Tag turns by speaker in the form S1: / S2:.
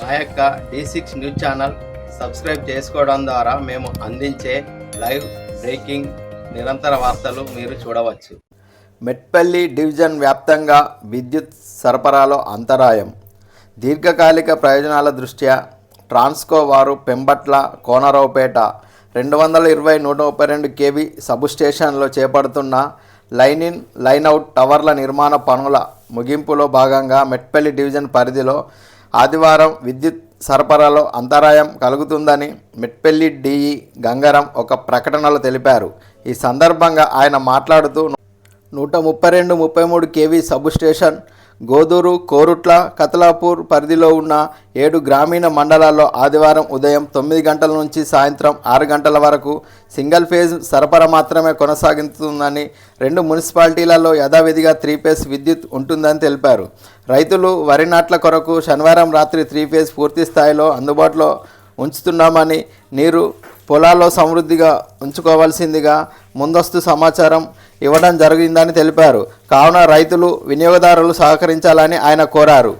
S1: మా యొక్క D six news channel subscribe చేసుకోవడం ద్వారా మేము అందించే లైవ్ బ్రేకింగ్ నిరంతర వార్తలు మీరు చూడవచ్చు. మెట్పల్లి డివిజన్ వ్యాప్తంగా విద్యుత్ సరఫరాలో అంతరాయం. దీర్ఘకాలిక ప్రయోజనాల దృష్ట్యా ట్రాన్స్కో వారు పెంబట్ల కోనరావుపేట రెండు వందల ఇరవై నూట ముప్పై రెండు కేవీ సబ్ స్టేషన్లో చేపడుతున్న లైన్ ఇన్ లైన్ అవుట్ టవర్ల నిర్మాణ పనుల ముగింపులో భాగంగా మెట్పల్లి డివిజన్ పరిధిలో ఆదివారం విద్యుత్ సరఫరాలో అంతరాయం కలుగుతుందని మిట్పెల్లి డిఈ గంగారం ఒక ప్రకటనలో తెలిపారు. ఈ సందర్భంగా ఆయన మాట్లాడుతూ నూట ముప్పై రెండు ముప్పై మూడు కేవీ సబ్స్టేషన్ గోదూరు కోరుట్ల కతలాపూర్ పరిధిలో ఉన్న ఏడు గ్రామీణ మండలాల్లో ఆదివారం ఉదయం తొమ్మిది గంటల నుంచి సాయంత్రం ఆరు గంటల వరకు సింగిల్ ఫేజ్ సరఫరా మాత్రమే కొనసాగుతుందని రెండు మున్సిపాలిటీలలో యథావిధిగా త్రీ ఫేజ్ విద్యుత్ ఉంటుందని తెలిపారు. రైతులు వరి నాట్ల కొరకు శనివారం రాత్రి త్రీ ఫేజ్ పూర్తి స్థాయిలో అందుబాటులో ఉంచుతున్నామని నీరు పొలాల్లో సమృద్ధిగా ఉంచుకోవాల్సిందిగా ముందస్తు సమాచారం ఇవ్వడం జరిగిందని తెలిపారు. కావున రైతులు వినియోగదారులు సహకరించాలని ఆయన కోరారు.